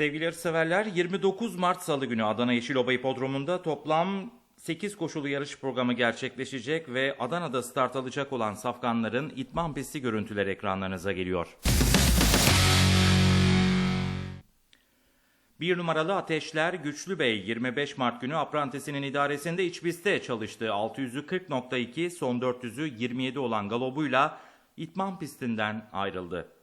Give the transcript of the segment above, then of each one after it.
Sevgili yarışseverler 29 Mart Salı günü Adana Yeşilova Hipodromu'nda toplam 8 koşulu yarış programı gerçekleşecek ve Adana'da start alacak olan safkanların itman pisti görüntüleri ekranlarınıza geliyor. Bir numaralı Ateşler Güçlü Bey 25 Mart günü Apprentice'inin idaresinde iç pistte çalıştı. 600'ü 40.2 son 400'ü 27 olan galobuyla itman pistinden ayrıldı.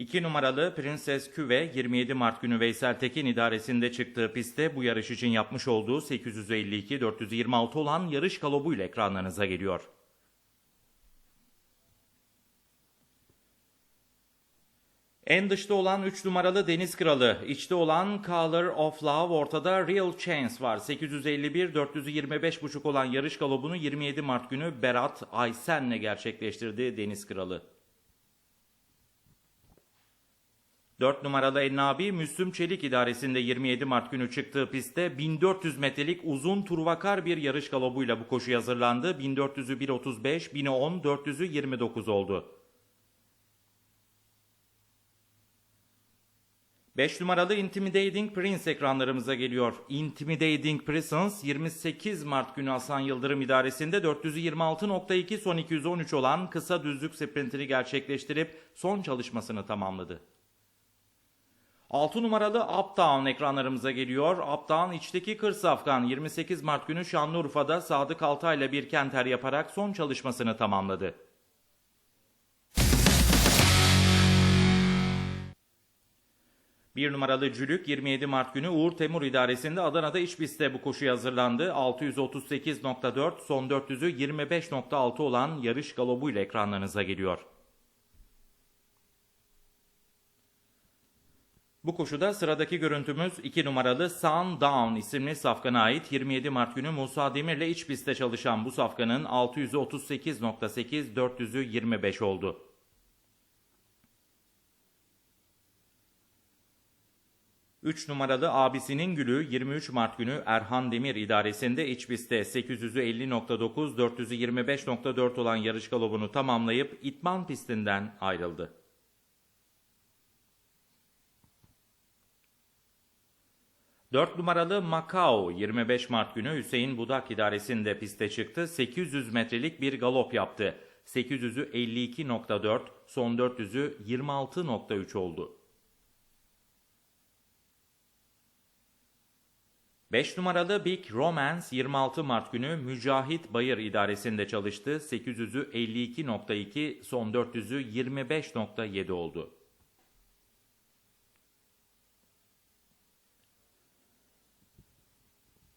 2 numaralı Prenses Küve 27 Mart günü Veysel Tekin idaresinde çıktığı pistte bu yarış için yapmış olduğu 852-426 olan yarış galobuyla ekranlarınıza geliyor. En dışta olan 3 numaralı Deniz Kralı, içte olan Color of Love, ortada Real Chance var. 851 425,5 olan yarış galobunu 27 Mart günü Berat Aysen'le gerçekleştirdi Deniz Kralı. 4 numaralı Ennabi Müslüm Çelik idaresinde 27 Mart günü çıktığı pistte 1400 metrelik uzun turvakar bir yarış galobuyla bu koşuya hazırlandı. 1400'ü 1.35, 1010, 400'ü 29 oldu. 5 numaralı Intimidating Prince ekranlarımıza geliyor. Intimidating Presence 28 Mart günü Hasan Yıldırım idaresinde 426.2 son 213 olan kısa düzlük sprintini gerçekleştirip son çalışmasını tamamladı. 6 numaralı Uptown ekranlarımıza geliyor. Uptown içteki kır safkan 28 Mart günü Şanlıurfa'da Sadık Altay'la bir kenter yaparak son çalışmasını tamamladı. Bir numaralı Cülük 27 Mart günü Uğur Temur idaresinde Adana'da iç pistte bu koşuya hazırlandı. 638.4 son 400'ü 25.6 olan yarış galobuyla ekranlarınıza geliyor. Bu koşuda sıradaki görüntümüz 2 numaralı Sundown isimli safkana ait 27 Mart günü Musa Demir'le iç pistte çalışan bu safkanın 638.8 400'ü 25 oldu. Üç numaralı abisinin gülü 23 Mart günü Erhan Demir idaresinde iç pistte 850.9 425.4 olan yarış galobunu tamamlayıp itman pistinden ayrıldı. 4 numaralı Macau 25 Mart günü Hüseyin Budak idaresinde piste çıktı. 800 metrelik bir galop yaptı. 800'ü 52.4, son 400'ü 26.3 oldu. 5 numaralı Big Romance 26 Mart günü Mücahit Bayır idaresinde çalıştı. 800'ü 52.2, son 400'ü 25.7 oldu.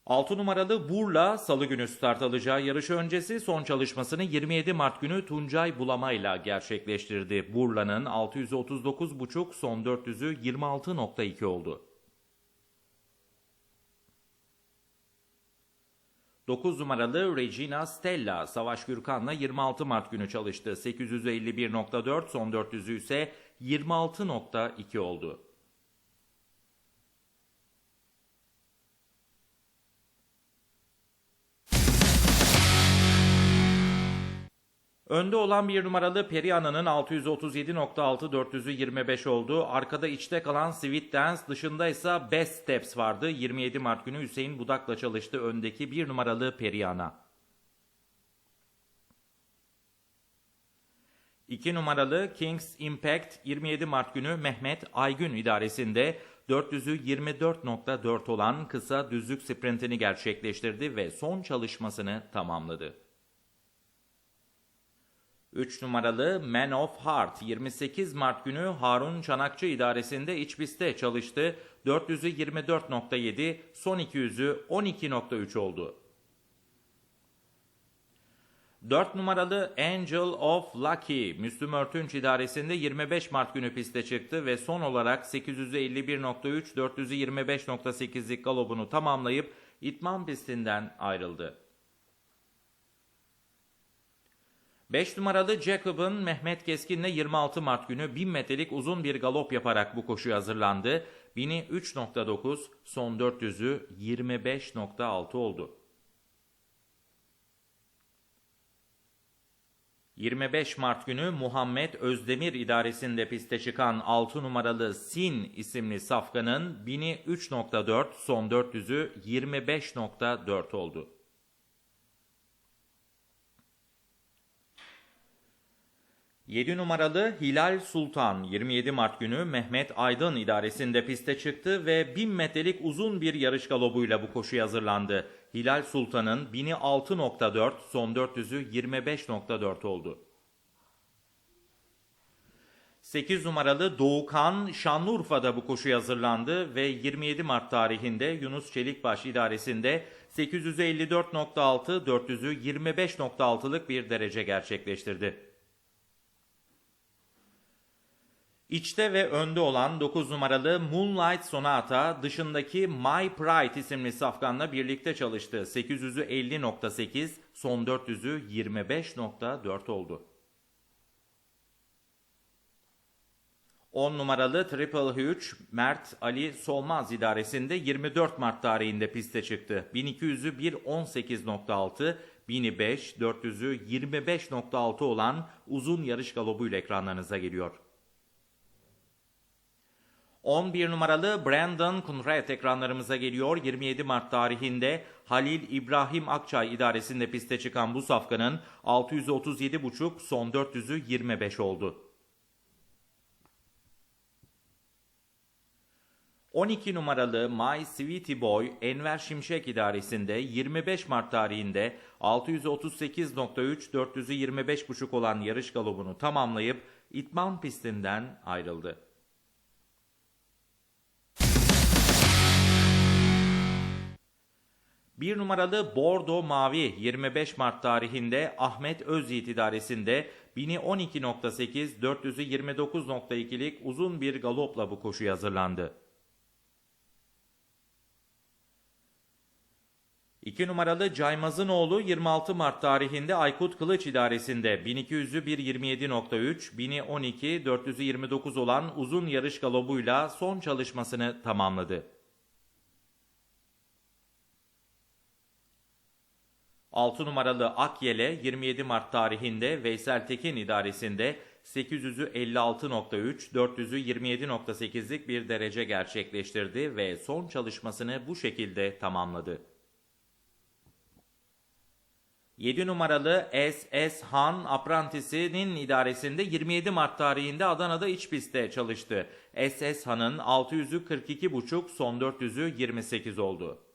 Altı numaralı Burla salı günü start alacağı yarış öncesi son çalışmasını 27 Mart günü Tuncay Bulamayla gerçekleştirdi. Burla'nın 639.5 son 400'ü 26.2 oldu. 9 numaralı Regina Stella Savaş Gürkan'la 26 Mart günü çalıştı. 851.4 son 400'ü ise 26.2 oldu. Önde olan bir numaralı Perihana'nın 637.6 400'ü 25 oldu. Arkada içte kalan Sweet Dance dışında ise Best Steps vardı. 27 Mart günü Hüseyin Budak'la çalıştı öndeki bir numaralı Perihana. 2 numaralı Kings Impact 27 Mart günü Mehmet Aygün idaresinde 400'ü 24.4 olan kısa düzlük sprintini gerçekleştirdi ve son çalışmasını tamamladı. 3 numaralı Man of Heart 28 Mart günü Harun Çanakçı idaresinde iç pistte çalıştı. 400'ü 24.7, son 200'ü 12.3 oldu. 4 numaralı Angel of Lucky Müslüm Örtünç idaresinde 25 Mart günü piste çıktı ve son olarak 851.3 425.8'lik galobunu tamamlayıp itman pistinden ayrıldı. 5 numaralı Jacob'ın Mehmet Keskin'le 26 Mart günü 1000 metrelik uzun bir galop yaparak bu koşuya hazırlandı. 1000'i 3.9, son 400'ü 25.6 oldu. 25 Mart günü Muhammed Özdemir idaresinde piste çıkan 6 numaralı Sin isimli safkanın 1000'i 3.4 son 400'ü 25.4 oldu. Yedi numaralı Hilal Sultan 27 Mart günü Mehmet Aydın idaresinde piste çıktı ve 1000 metrelik uzun bir yarış galobuyla bu koşuya hazırlandı. Hilal Sultan'ın 1000'i 6.4 son 400'ü 25.4 oldu. 8 numaralı Doğukan Şanlıurfa'da bu koşuya hazırlandı ve 27 Mart tarihinde Yunus Çelikbaş idaresinde 854.6 400'ü 25.6'lık bir derece gerçekleştirdi. İçte ve önde olan 9 numaralı Moonlight Sonata dışındaki My Pride isimli safkanla birlikte çalıştı. 800'ü 50.8, son 400'ü 25.4 oldu. 10 numaralı Triple Huge Mert Ali Solmaz idaresinde 24 Mart tarihinde piste çıktı. 1200'ü 1.18.6, 1000'i 5, 400'ü 25.6 olan uzun yarış galobuyla ekranlarınıza geliyor. 11 numaralı Brandon Kunret ekranlarımıza geliyor. 27 Mart tarihinde Halil İbrahim Akçay idaresinde piste çıkan bu safkanın 637,5 son 400'ü 25 oldu. 12 numaralı My Sweetie Boy Enver Şimşek idaresinde 25 Mart tarihinde 638.3 400'ü 25.5 olan yarış galobunu tamamlayıp itman pistinden ayrıldı. Bir numaralı Bordo Mavi 25 Mart tarihinde Ahmet Özyiğit idaresinde 1000'i 12.8 400'ü 29.2'lik uzun bir galopla bu koşuya hazırlandı. 2 numaralı Caymaz'ın oğlu 26 Mart tarihinde Aykut Kılıç idaresinde 1200'ü 1.27.3, 1000'i 12, 400'ü 29 olan uzun yarış galobuyla son çalışmasını tamamladı. 6 numaralı Akyele 27 Mart tarihinde Veysel Tekin idaresinde 800'ü 56.3, 400'ü 27.8'lik bir derece gerçekleştirdi ve son çalışmasını bu şekilde tamamladı. 7 numaralı SS Han Apprentice'nin idaresinde 27 Mart tarihinde Adana'da iç pistte çalıştı. SS Han'ın 600'ü 42.5, son 400'ü 28 oldu.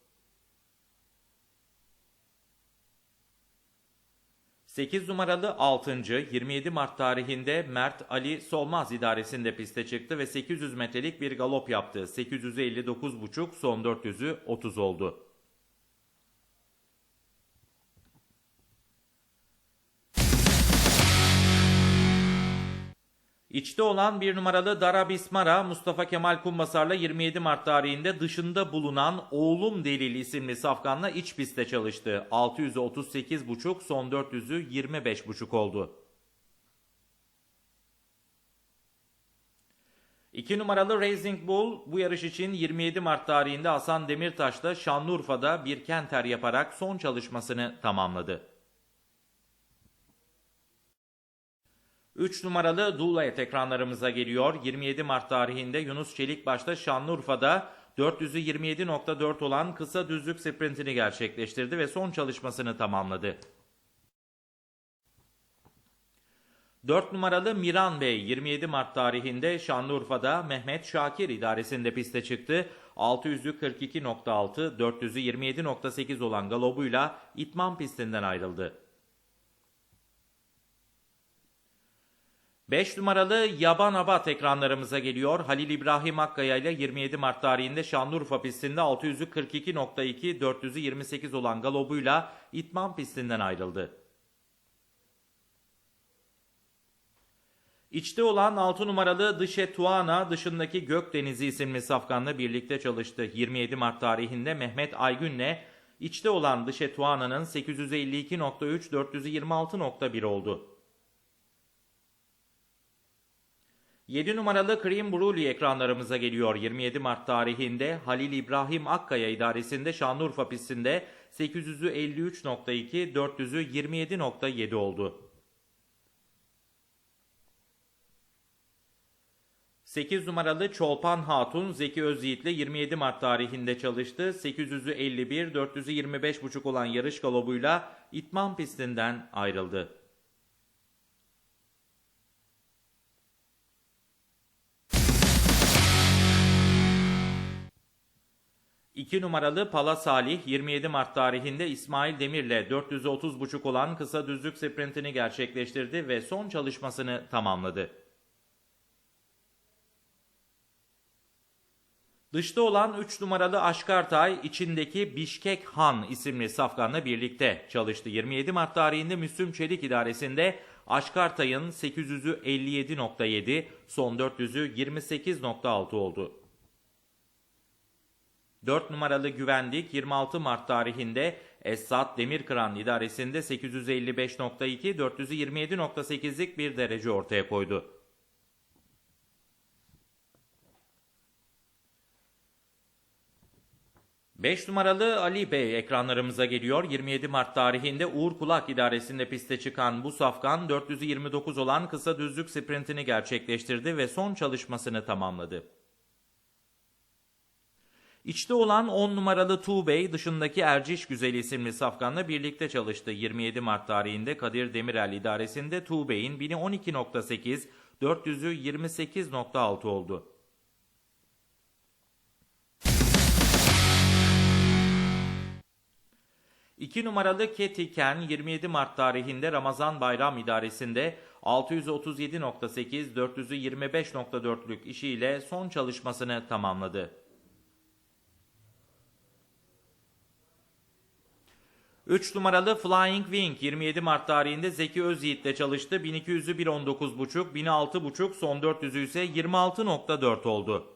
8 numaralı 6. 27 Mart tarihinde Mert Ali Solmaz idaresinde piste çıktı ve 800 metrelik bir galop yaptı. 859,5 son 400'ü 30 oldu. İçte olan bir numaralı Dara Bismara Mustafa Kemal Kumbasar'la 27 Mart tarihinde dışında bulunan Oğlum Delil isimli safkanla iç pistte çalıştı. 638,5 son 400'ü 25,5 oldu. 2 numaralı Racing Bull bu yarış için 27 Mart tarihinde Hasan Demirtaş'ta Şanlıurfa'da bir kenter yaparak son çalışmasını tamamladı. 3 numaralı Dulayet ekranlarımıza geliyor. 27 Mart tarihinde Yunus Çelikbaş'ta Şanlıurfa'da 400'ü 27.4 olan kısa düzlük sprintini gerçekleştirdi ve son çalışmasını tamamladı. 4 numaralı Miran Bey 27 Mart tarihinde Şanlıurfa'da Mehmet Şakir idaresinde piste çıktı. 600'ü 42.6, 400'ü 27.8 olan galobuyla itman pistinden ayrıldı. 5 numaralı Yaban Abat ekranlarımıza geliyor. Halil İbrahim Akkaya ile 27 Mart tarihinde Şanlıurfa pistinde 600'ü 42.2, 400'ü 28 olan galobuyla itman pistinden ayrıldı. İçte olan 6 numaralı Dışe Tuana dışındaki Gökdenizi isimli safkanla birlikte çalıştı. 27 Mart tarihinde Mehmet Aygün'le içte olan Dışe Tuana'nın 852.3 426.1 oldu. 7 numaralı Cream Brûli ekranlarımıza geliyor. 27 Mart tarihinde Halil İbrahim Akkaya idaresinde Şanlıurfa pistinde 800'ü 400'ü 27.7 oldu. 8 numaralı Çolpan Hatun Zeki Özyiğit'le 27 Mart tarihinde çalıştı. 800'ü 51, olan yarış galobuyla İtman pistinden ayrıldı. 2 numaralı Pala Salih 27 Mart tarihinde İsmail Demir'le 430,5 olan kısa düzlük sprintini gerçekleştirdi ve son çalışmasını tamamladı. Dışta olan 3 numaralı Aşkartay içindeki Bişkek Han isimli safkanla birlikte çalıştı. 27 Mart tarihinde Müslüm Çelik idaresinde Aşkartay'ın 800'ü 57.7, son 400'ü 28.6 oldu. 4 numaralı güvenlik 26 Mart tarihinde Esat Demirkıran idaresinde 855.2, 427.8'lik bir derece ortaya koydu. Beş numaralı Ali Bey ekranlarımıza geliyor. 27 Mart tarihinde Uğur Kulak idaresinde piste çıkan bu safkan 429 olan kısa düzlük sprintini gerçekleştirdi ve son çalışmasını tamamladı. İçte olan 10 numaralı Tuğbey dışındaki Erciş Güzel isimli safkanla birlikte çalıştı. 27 Mart tarihinde Kadir Demirel idaresinde Tuğbey'in 1012.8, 400'ü 28.6 oldu. İki numaralı Ketiken 27 Mart tarihinde Ramazan Bayram idaresinde 637.8, 400'ü 25.4'lük işiyle son çalışmasını tamamladı. 3 numaralı Flying Wing 27 Mart tarihinde Zeki Özyiğit'le çalıştı. 1200'ü 1.19.5, 1006.5, son 400'ü ise 26.4 oldu.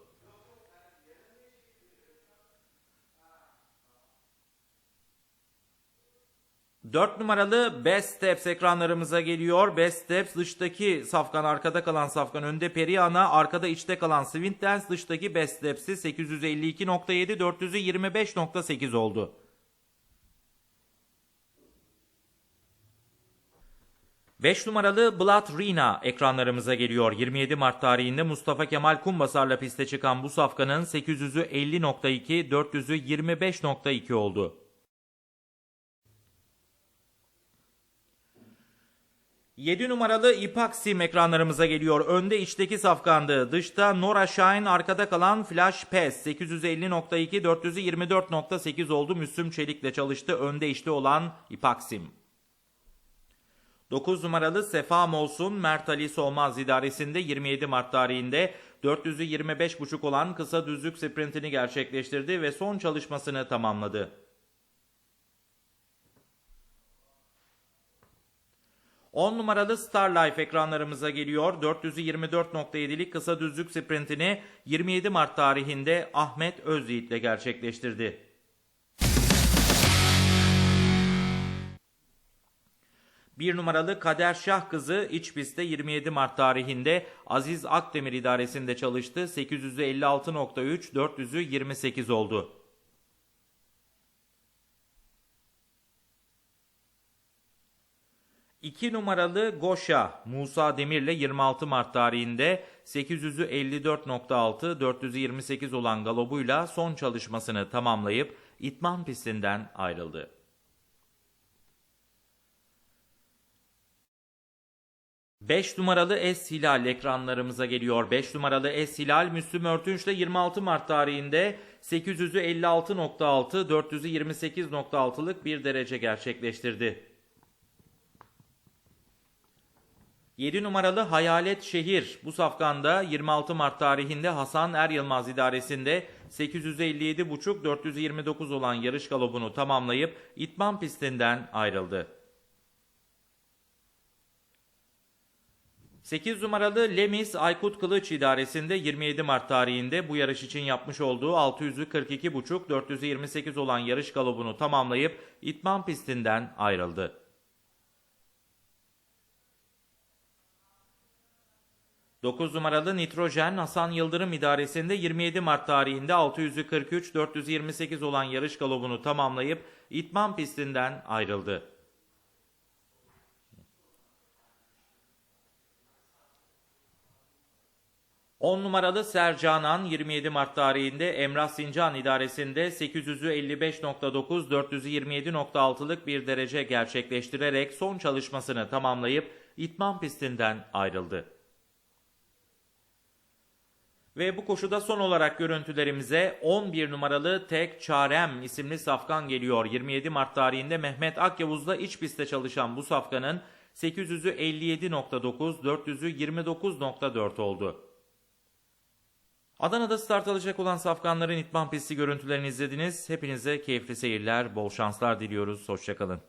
Dört numaralı Best Steps ekranlarımıza geliyor. Best Steps dıştaki safkan arkada kalan safkan önde Periana arkada içte kalan Swing Dance dıştaki Best Steps'i 852.7 400'ü 25.8 oldu. 5 numaralı Blood Rina ekranlarımıza geliyor. 27 Mart tarihinde Mustafa Kemal Kumbasar'la piste çıkan bu safkanın 800'ü 50.2, 400'ü 25.2 oldu. 7 numaralı Ipaksim ekranlarımıza geliyor. Önde içteki safkandı. Dışta Nora Shine, arkada kalan Flash Pass 850.2, 400'ü 24.8 oldu. Müslüm Çelik'le çalıştı. Önde içte olan Ipaksim. 9 numaralı Sefa Molsun Mert Ali Solmaz idaresinde 27 Mart tarihinde 400'ü 25.5 olan kısa düzlük sprintini gerçekleştirdi ve son çalışmasını tamamladı. On numaralı Star Life ekranlarımıza geliyor. 400'ü 24.7'lik kısa düzlük sprintini 27 Mart tarihinde Ahmet Özyiğit gerçekleştirdi. 1 numaralı Kader Şah kızı iç pistte 27 Mart tarihinde Aziz Akdemir idaresinde çalıştı. 856.3, 400'ü 28 oldu. İki numaralı Goşa Musa Demir'le 26 Mart tarihinde 800'ü 54.6, 400'ü 28 olan galobuyla son çalışmasını tamamlayıp itman pistinden ayrıldı. 5 numaralı Es Hilal ekranlarımıza geliyor. 5 numaralı Es Hilal Müslüm Örtünç'le 26 Mart tarihinde 800'ü 56.6, 400'ü 28.6'lık bir derece gerçekleştirdi. 7 numaralı Hayalet Şehir bu safkanda 26 Mart tarihinde Hasan Er Yılmaz idaresinde 857.5 429 olan yarış galobunu tamamlayıp itman pistinden ayrıldı. 8 numaralı Lemis Aykut Kılıç idaresinde 27 Mart tarihinde bu yarış için yapmış olduğu 600'ü 42.5 428 olan yarış galobunu tamamlayıp itman pistinden ayrıldı. Dokuz numaralı Nitrojen Hasan Yıldırım idaresinde 27 Mart tarihinde 600'ü 43 428 olan yarış galobunu tamamlayıp itman pistinden ayrıldı. 10 numaralı Sercanan 27 Mart tarihinde Emrah Sincan idaresinde 800'ü 55.9 427.6'lık bir derece gerçekleştirerek son çalışmasını tamamlayıp itman pistinden ayrıldı. Ve bu koşuda son olarak görüntülerimize 11 numaralı Tek Çarem isimli safkan geliyor. 27 Mart tarihinde Mehmet Akyavuz'da iç pistte çalışan bu safkanın 800'ü 57.9, 400'ü 29.4 oldu. Adana'da start alacak olan safkanların itman pisti görüntülerini izlediniz. Hepinize keyifli seyirler, bol şanslar diliyoruz. Hoşçakalın.